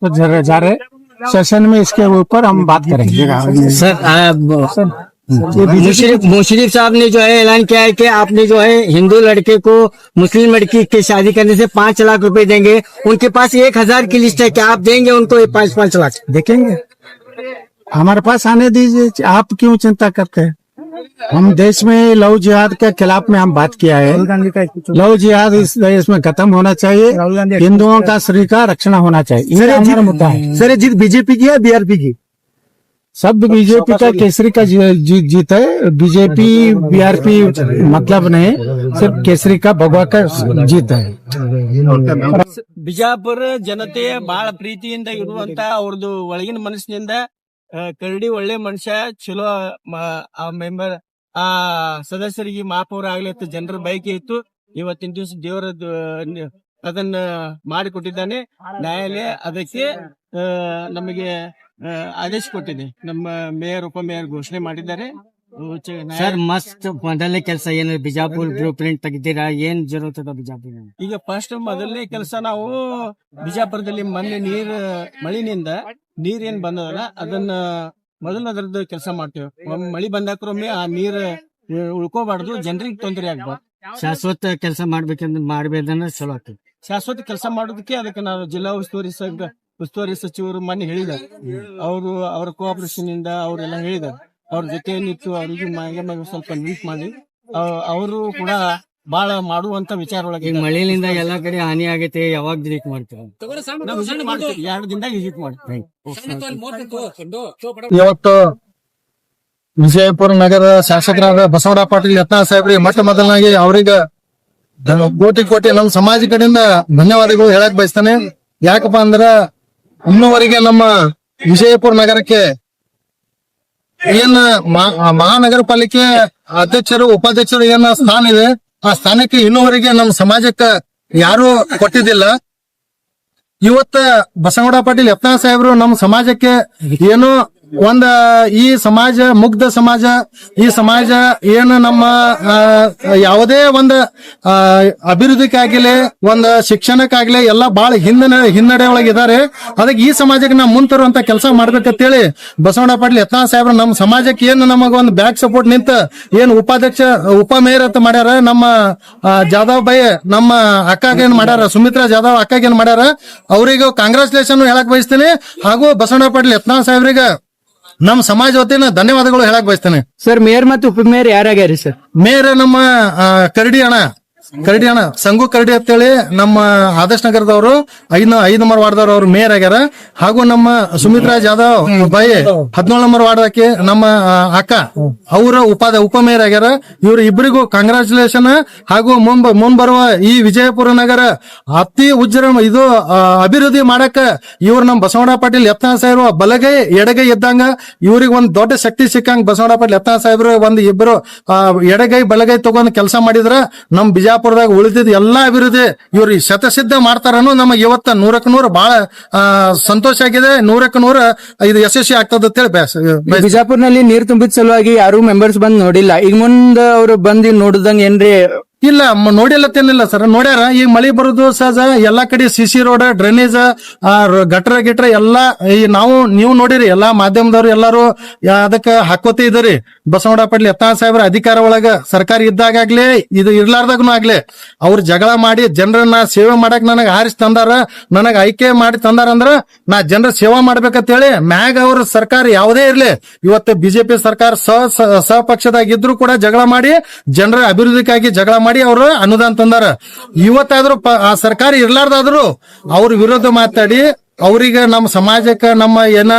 तो जरा जा रहे सेशन में इसके ऊपर हम बात करेंगे। सर आप ये मुशरिफ मुशरिफ साहब ने जो है ऐलान किया है कि आपने जो है हिंदू लड़के को मुस्लिम लड़की की शादी करने से पाँच लाख रुपए देंगे। उनके पास एक हज़ार की लिस्ट है क्या आप देंगे उनको ये पाँच पाँच लाख? देखेंगे। हमारे पास आने दीजिए आप क्यों चिंता करते हैं? हम देश में लव जिहाद के खिलाफ में हम बात किया है लव जिहाद इस देश में खत्म होना चाहिए हिंदुओं का श्री का रक्षण होना चाहिए ये हमारा मुद्दा है सर जीत बीजेपी की है बीआरपी की सब बीजेपी का केसरी का जी- जी- जीत है बीजेपी बीआरपी मतलब नहीं सिर्फ केसरी का भगवा का जीत है ಬಿಜಾಪುರ ಜನತೆ ಬಹಳ ಪ್ರೀತಿಯಿಂದ ಇರುವಂತ ಅವ್ರದ್ದು ಒಳಗಿನ ಮನಸ್ಸಿನಿಂದ ಆ, ಕರಡಿ ಒಳ್ಳೆ ಮನುಷ್ಯ ಚಲೋ ಆ ಮೆಂಬರ್ ಆ ಸದಸ್ಯರಿಗೆ ಮಹಾಪೌರ ಆಗ್ಲಿತ್ತು ಜನರ ಬೈಕ್ ಇತ್ತು. ಇವತ್ತಿನ ದಿವಸ ದೇವರ ಅದನ್ನ ಮಾಡಿಕೊಟ್ಟಿದ್ದಾನೆ. ನ್ಯಾಯಾಲಯ ಅದಕ್ಕೆ ನಮಗೆ ಆದೇಶ ಕೊಟ್ಟಿದೆ. ನಮ್ಮ ಮೇಯರ್ ಉಪಮೇಯರ್ ಘೋಷಣೆ ಮಾಡಿದ್ದಾರೆ. ಸರ್ ಮಸ್ತ್ ಮೊದಲನೇ ಕೆಲಸ ಏನು? ಬಿಜಾಪುರ್ ಬ್ಲೂ ಪ್ರಿಂಟ್ ತೆಗಿದ್ದೀರಾ ಏನ್ ಜರುತ್ತದ ಬಿಜಾಪುರ ಈಗ ಫಸ್ಟ್ ಮೊದಲನೇ ಕೆಲಸ ನಾವು ಬಿಜಾಪುರದಲ್ಲಿ ಮೊನ್ನೆ ನೀರ್ ಮಳಿನಿಂದ ನೀರ್ ಏನ್ ಬಂದದಲ್ಲ ಅದನ್ನ ಮೊದಲು ಅದ್ರದ್ದು ಕೆಲಸ ಮಾಡ್ತೇವೆ. ಒಮ್ಮೆ ಮಳಿ ಬಂದಾಕ್ರೊಮ್ಮೆ ಆ ನೀರ್ ಉಳ್ಕೋಬಾರ್ದು ಜನರಿಗೆ ತೊಂದರೆ ಆಗ್ಬಾರ್ದು. ಶಾಶ್ವತ ಕೆಲಸ ಮಾಡ್ಬೇಕಂದ್ರೆ ಮಾಡ್ಬೇಕಂದ್ರೆ ಚಲೋ ಆಗ್ತದೆ. ಶಾಶ್ವತ ಕೆಲಸ ಮಾಡೋದಕ್ಕೆ ಅದಕ್ಕೆ ನಾವು ಜಿಲ್ಲಾ ಉಸ್ತುವಾರಿ ಸಂಘ ಉಸ್ತುವಾರಿ ಸಚಿವರು ಮೊನ್ನೆ ಹೇಳಿದ್ದಾರೆ. ಅವರು ಅವರ ಕೋಆಪರೇಷನ್ ಇಂದ ಅವರೆಲ್ಲ ಹೇಳಿದ್ದಾರೆ. ಅವ್ರ ಜೊತೆ ನಿಂತು ಅವ್ರಿಗೆ ಸ್ವಲ್ಪ ಮೀಟ್ ಮಾಡಿ. ಅವರು ಕೂಡ ಬಹಳ ಮಾಡುವಂತ ವಿಚಾರ ಒಳಗೆ ಈಗ ಮಳೆಯಿಂದ ಎಲ್ಲಾ ಕಡೆ ಹಾನಿ ಆಗೈತೆ ಯಾವಾಗ ಡಿಲೀಟ್ ಮಾಡ್ತೀವಿ? ನಾವು ಎರಡು ದಿನದಾಗ ವಿಸಿಟ್ ಮಾಡ್ತೀವಿ ಇವತ್ತು ವಿಜಯಪುರ ನಗರ ಶಾಸಕರಾದ ಬಸವರಾಜ ಪಾಟೀಲ್ ಯತ್ನ ಸಾಹೇಬ್ರಿಗೆ ಮೊಟ್ಟ ಮೊದಲನಾಗಿ ಅವ್ರಿಗ ಕೋಟಿ ಕೋಟಿ ನಮ್ಮ ಸಮಾಜ ಕಡೆಯಿಂದ ಧನ್ಯವಾದಗಳು ಹೇಳಕ್ ಬಯಸ್ತಾನೆ. ಯಾಕಪ್ಪ ಅಂದ್ರ ಇನ್ನೂವರೆಗೆ ನಮ್ಮ ವಿಜಯಪುರ ನಗರಕ್ಕೆ ಏನ್ ಮಹಾ- ಮಹಾನಗರ ಪಾಲಿಕೆ ಅಧ್ಯಕ್ಷರು ಉಪಾಧ್ಯಕ್ಷರು ಏನ ಸ್ಥಾನ ಇದೆ ಆ ಸ್ಥಾನಕ್ಕೆ ಇನ್ನೂವರೆಗೆ ನಮ್ಮ ಸಮಾಜಕ್ಕೆ ಯಾರು ಕೊಟ್ಟಿದ್ದಿಲ್ಲ. ಇವತ್ತ ಬಸವಗೌಡ ಪಾಟೀಲ್, ಯತ್ನಾಳ್ ಸಾಹೇಬರು ನಮ್ಮ ಸಮಾಜಕ್ಕೆ ಏನೋ ಒಂದ ಈ ಸಮಾಜ ಮುಗ್ಧ ಸಮಾಜ ಈ ಸಮಾಜ ಏನು ನಮ್ಮ ಯಾವುದೇ ಒಂದು ಆ, ಅಭಿವೃದ್ಧಿಗಾಗಿಲೆ ಒಂದು ಶಿಕ್ಷಣಕ್ಕಾಗ್ಲಿ ಎಲ್ಲ ಬಹಳ ಹಿಂದಿನ ಹಿನ್ನಡೆ ಒಳಗಿದ್ದಾರೆ ಅದಕ್ಕೆ ಈ ಸಮಾಜಕ್ಕೆ ನಾವು ಮುಂದ್ ತರುವಂತ ಕೆಲಸ ಮಾಡ್ಬೇಕಂತೇಳಿ ಬಸವಣ್ಣ ಪಾಟೀಲ್ ಯತ್ನಾ ಸಾಹೇಬ್ರ ನಮ್ಮ ಸಮಾಜಕ್ಕೆ ಏನು ನಮಗ ಒಂದು ಬ್ಯಾಕ್ ಸಪೋರ್ಟ್ ನಿಂತ ಏನು ಉಪಾಧ್ಯಕ್ಷ ಉಪಮೇಯರ್ ಅಂತ ಮಾಡ್ಯಾರ ನಮ್ಮ ಜಾಧವ್ ಬೈ ನಮ್ಮ ಅಕ್ಕಾಗ ಏನ್ ಮಾಡ್ಯಾರ ಸುಮಿತ್ರಾ ಜಾಧವ್ ಅಕ್ಕಾಗ ಏನ್ ಮಾಡ್ಯಾರ ಅವರಿಗೂ ಕಾಂಗ್ರೆಚುಲೇಷನ್ ಹೇಳಕ್ ಬಯಸ್ತೀನಿ. ಹಾಗೂ ಬಸವಣ್ಣ ಪಾಟೀಲ್ ಯತ್ನಾ ಸಾಹೇಬ್ರಿಗೆ ನಮ್ಮ ಸಮಾಜ ವತಿಯಿಂದ ಧನ್ಯವಾದಗಳು ಹೇಳಕ್ ಬಯಸ್ತೇನೆ. ಸರ್ ಮೇಯರ್ ಮತ್ತು ಉಪಮೇಯರ್ ಯಾರಾಗ್ಯಾರಿ ಸರ್? ಮೇಯರ್ ನಮ್ಮ ಆ, ಕರಡಿ ಅಣ್ಣ. ಕರಡಿ ಅಣ್ಣ ಸಂಗು ಕರಡಿ ಅಂತೇಳಿ ನಮ್ಮ ಆದರ್ಶ ನಗರದವರು ಐದ್ ಐದ್ ನಂಬರ್ ವಾರ್ಡದವ್ರು ಅವ್ರು ಮೇಯರ್ ಆಗ್ಯಾರ. ಹಾಗೂ ನಮ್ಮ ಸುಮಿತ್ರಾ ಜಾಧವ್ ಬಾಯಿ ಹದಿನೇಳು ನಂಬರ್ ವಾರ್ಡಕ್ಕೆ ನಮ್ಮ ಅಕ್ಕ ಅವರ ಉಪಾದ ಉಪ ಮೇಯರ್ ಆಗ್ಯಾರ. ಇವ್ರ ಇಬ್ಬರಿಗೂ ಕಂಗ್ರಾಚುಲೇಷನ್ ಹಾಗೂ ಮುಂಬ ಮುಂದ್ ಬರುವ ಈ ವಿಜಯಪುರ ನಗರ ಅತಿ ಉಜ್ಜರ ಇದು ಅಭಿವೃದ್ಧಿ ಮಾಡಕ ಇವ್ರ ನಮ್ಮ ಬಸವಣ್ಣ ಪಾಟೀಲ್ ಯತ್ನ ಸಾಹೇಬ್ರು ಬಲಗೈ ಎಡಗೈ ಇದ್ದಂಗ ಇವ್ರಿಗೆ ಒಂದ್ ದೊಡ್ಡ ಶಕ್ತಿ ಸಿಕ್ಕಂಗ್ ಬಸವಣ್ಣ ಪಾಟೀಲ್ ಯತ್ನ ಸಾಹೇಬ್ರು ಒಂದ್ ಇಬ್ಬರು ಎಡಗೈ ಬಲಗೈ ತಗೊಂಡ್ ಕೆಲಸ ಮಾಡಿದ್ರ ನಮ್ ಬಿಜಾಪುರದಾಗ ಉಳಿದಿದ್ದ ಎಲ್ಲಾ ಅಭಿವೃದ್ಧಿ ಇವ್ರು ಶತಸಿದ್ಧ ಮಾಡ್ತಾರನು ನಮಗೆ ಇವತ್ತ ನೂರಕ್ಕೆ ನೂರು ಬಹಳ ಸಂತೋಷ ಆಗಿದೆ. ನೂರಕ್ಕೆ ನೂರ, ಇದು ಯಶಸ್ವಿ ಆಗ್ತದ ಅಂತ ಹೇಳಿ ಬಿಜಾಪುರ್ನಲ್ಲಿ ನೀರ್ ತುಂಬಿದ ಸಲುವಾಗಿ ಯಾರು ಮೆಂಬರ್ಸ್ ಬಂದ್ ನೋಡಿಲ್ಲ. ಈಗ ಮುಂದ ಅವ್ರು ಬಂದಿ ನೋಡಿದಂಗ ಏನ್ರಿ ಇಲ್ಲ ನೋಡಿಲ್ಲತ್ತೇನಿಲ್ಲ ಸರ್ ನೋಡ್ಯಾರ, ಈಗ ಮಳೆ ಬರೋದು ಸಹಜ, ಎಲ್ಲಾ ಕಡೆ ಸಿಸಿ ರೋಡ್ ಡ್ರೈನೇಜ್ ಗಟ್ರ ಗಿಟ್ರ ಎಲ್ಲಾ, ಈ ನಾವು, ನೀವು ನೋಡಿರಿ, ಎಲ್ಲಾ ಮಾಧ್ಯಮದವ್ರು ಎಲ್ಲಾರು ಅದಕ್ಕೆ ಹಾಕೋತ ಇದ್ರಿ. ಬಸವಣ್ಣ ಪಾಟೀಲ್ ಯತ್ನ ಸಾಹೇಬ್ರ ಅಧಿಕಾರ ಒಳಗ ಸರ್ಕಾರ ಇದ್ದಾಗಲೇ ಇದು ಇರ್ಲಾರ್ದಾಗನು ಆಗ್ಲಿ, ಅವ್ರ ಜಗಳ ಮಾಡಿ ಜನರನ್ನ ಸೇವೆ ಮಾಡಕ್ ನನಗೆ ಆರಿಸಿ ತಂದಾರ, ನನಗೆ ಆಯ್ಕೆ ಮಾಡಿ ತಂದಾರ ಅಂದ್ರ, ನಾ ಜನರ ಸೇವಾ ಮಾಡ್ಬೇಕಂತೇಳಿ, ಮ್ಯಾಗ ಅವ್ರ ಸರ್ಕಾರ ಯಾವುದೇ ಇರ್ಲಿ, ಇವತ್ತು ಬಿಜೆಪಿ ಸರ್ಕಾರ ಸ, ಸ- ಸಪಕ್ಷದಾಗ ಇದ್ರು ಕೂಡ ಜಗಳ ಮಾಡಿ, ಜನರ ಅಭಿವೃದ್ಧಿಗಾಗಿ ಜಗಳ ಮಾಡಿ ಅವರು ಅನುದಾನ ತಂದಾರ. ಇವತ್ತಾದ್ರೂ ಆ ಸರ್ಕಾರ ಇರ್ಲಾರ್ದಾದ್ರು ಅವ್ರ ವಿರೋಧ ಮಾತಾಡಿ ಅವ್ರಿಗೆ ನಮ್ಮ ಸಮಾಜಕ್ಕೆ ನಮ್ಮ ಏನ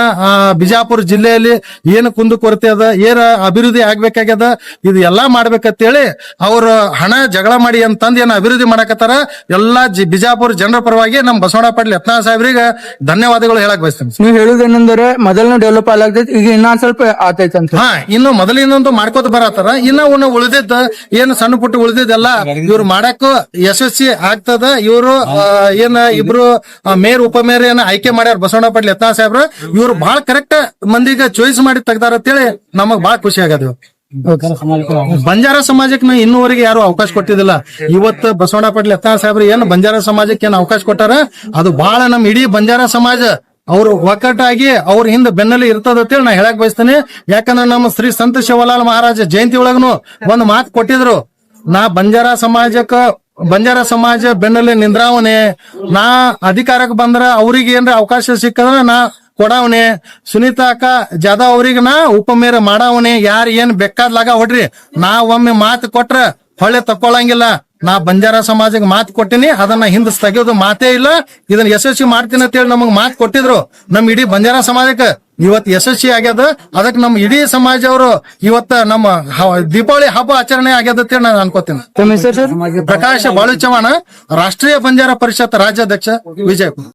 ಬಿಜಾಪುರ ಜಿಲ್ಲೆಯಲ್ಲಿ ಏನು ಕುಂದು ಕೊರತೆ ಅದ ಏನ ಅಭಿವೃದ್ಧಿ ಆಗ್ಬೇಕಾಗ್ಯದ ಇದು ಎಲ್ಲಾ ಮಾಡ್ಬೇಕಂತೇಳಿ ಅವರು ಹಣ ಜಗಳ ಮಾಡಿ ಅಂತಂದು ಏನ ಅಭಿವೃದ್ಧಿ ಮಾಡಕತ್ತಾರ ಎಲ್ಲಾ ಜಿ- ಬಿಜಾಪುರ ಜನರ ಪರವಾಗಿ ನಮ್ಮ ಬಸವಣ್ಣ ಪಾಟೀಲ್ ಯತ್ನಾಳ್ ಸಾಹೇಬ್ರಿಗೆ ಧನ್ಯವಾದಗಳು ಹೇಳಕ್ ಬಯಸ್ತೇನೆ. ನೀವು ಹೇಳುದೇನಂದ್ರೆ ಮೊದಲನೇ ಡೆವಲಪ್ ಆಗ್ತೈತಿ ಈಗ ಇನ್ನೊಂದ್ ಸ್ವಲ್ಪ ಆತೈತಿ ಅಂತ ಹಾ ಇನ್ನು ಮೊದಲಿನಂತೂ ಮಾಡ್ಕೋತ ಬರತ್ತಾರ ಇನ್ನ ಉನ್ನ ಉಳಿದಿದ್ದ ಏನು ಸಣ್ಣ ಪುಟ್ಟ ಉಳಿದಿದ್ದೆಲ್ಲ ಇವ್ರು ಮಾಡಕ್ಕೂ ಯಶಸ್ವಿ ಆಗ್ತದ ಇವರು ಏನ ಇಬ್ರು ಮೇರ್ ಉಪಮೇರ್ ಏನ ಆಯ್ಕೆ ಮಾಡ್ಯಾರ ಬಸವಣ್ಣ ಪಾಟೀಲ್ ಯತ್ನ ಸಾಹೇಬ್ರ ಇವ್ರು ಬಹಳ ಕರೆಕ್ಟ್ ಮಂದಿಗ ಚಾಯ್ಸ್ ಮಾಡಿ ತೆಗ್ದಾರ ಅಂತೇಳಿ ನಮಗ್ ಬಹಳ ಖುಷಿ ಆಗದ ಬಂಜಾರ ಸಮಾಜಕ್ಕೆ ನಾವು ಇನ್ನೂವರೆಗೆ ಯಾರು ಅವಕಾಶ ಕೊಟ್ಟಿದ್ದಿಲ್ಲ. ಇವತ್ತು ಬಸವಣ್ಣ ಪಾಟೀಲ್ ಯತ್ನ ಸಾಹೇಬ್ರು ಏನ್ ಬಂಜಾರ ಸಮಾಜಕ್ಕೆ ಏನ್ ಅವಕಾಶ ಕೊಟ್ಟಾರ? ಅದು ಬಹಳ ನಮ್ ಇಡೀ ಬಂಜಾರ ಸಮಾಜ. ಅವ್ರು ಒಕ್ಕಟ್ಟಾಗಿ ಅವ್ರ ಹಿಂದೆ ಬೆನ್ನಲ್ಲಿ ಇರ್ತದ ಅಂತೇಳಿ ನಾ ಹೇಳಕ್ ಬಯಸ್ತೇನೆ. ಯಾಕಂದ್ರೆ ನಮ್ಮ ಶ್ರೀ ಸಂತ ಶಿವಲಾಲ್ ಮಹಾರಾಜ ಜಯಂತಿ ಒಳಗನು ಒಂದ್ ಮಾತು ಕೊಟ್ಟಿದ್ರು. ನಾ ಬಂಜಾರ ಸಮಾಜಕ್ಕ ಬಂಜಾರ ಸಮಾಜ ಬೆನ್ನಲ್ಲಿ ನಿಂದ್ರಾವನೆ ನಾ ಅಧಿಕಾರಕ್ಕೆ ಬಂದ್ರ ಅವ್ರಿಗೆ ಏನ್ರ ಅವಕಾಶ ಸಿಕ್ಕಂದ್ರ ನಾ ಕೊಡಾವನೆ ಸುನೀತಾ ಅಕ್ಕ, ಜಾಧವ್ ಅವ್ರಿಗೆ ನಾ ಉಪಮೇರ ಮಾಡಾವನೆ ಯಾರು ಏನ್ ಬೇಕಾದ್ಲಾಗ ಹೊಡ್ರಿ. ನಾ ಒಮ್ಮೆ ಮಾತು ಕೊಟ್ರ ಹೊಳೆ ತಕ್ಕೊಳಂಗಿಲ್ಲ. ನಾ ಬಂಜಾರ ಸಮಾಜಕ್ಕೆ ಮಾತು ಕೊಟ್ಟಿನಿ. ಅದನ್ನ ಹಿಂದೆ ತೆಗೆಯೋದು ಮಾತೇ ಇಲ್ಲ. ಇದನ್ನ ಯಶಸ್ವಿ ಮಾಡ್ತೀನಿ ಅಂತೇಳಿ ನಮಗ್ ಮಾತು ಕೊಟ್ಟಿದ್ರು. ನಮ್ ಇಡೀ ಬಂಜಾರ ಸಮಾಜಕ್ಕೆ ಇವತ್ ಯಶಸ್ವಿ ಆಗ್ಯದ. ಅದಕ್ಕೆ ನಮ್ಮ ಇಡೀ ಸಮಾಜ ಅವರು ಇವತ್ತ ನಮ್ಮ ದೀಪಾವಳಿ ಹಬ್ಬ ಆಚರಣೆ ಆಗ್ಯದ ಅಂತೇಳಿ ನಾನು ಅನ್ಕೋತೀನಿ. ಪ್ರಕಾಶ್ ಬಾಳು ಚವಾಣ ರಾಷ್ಟ್ರೀಯ ಬಂಜಾರ ಪರಿಷತ್ ರಾಜ್ಯಾಧ್ಯಕ್ಷ ವಿಜಯಪುರ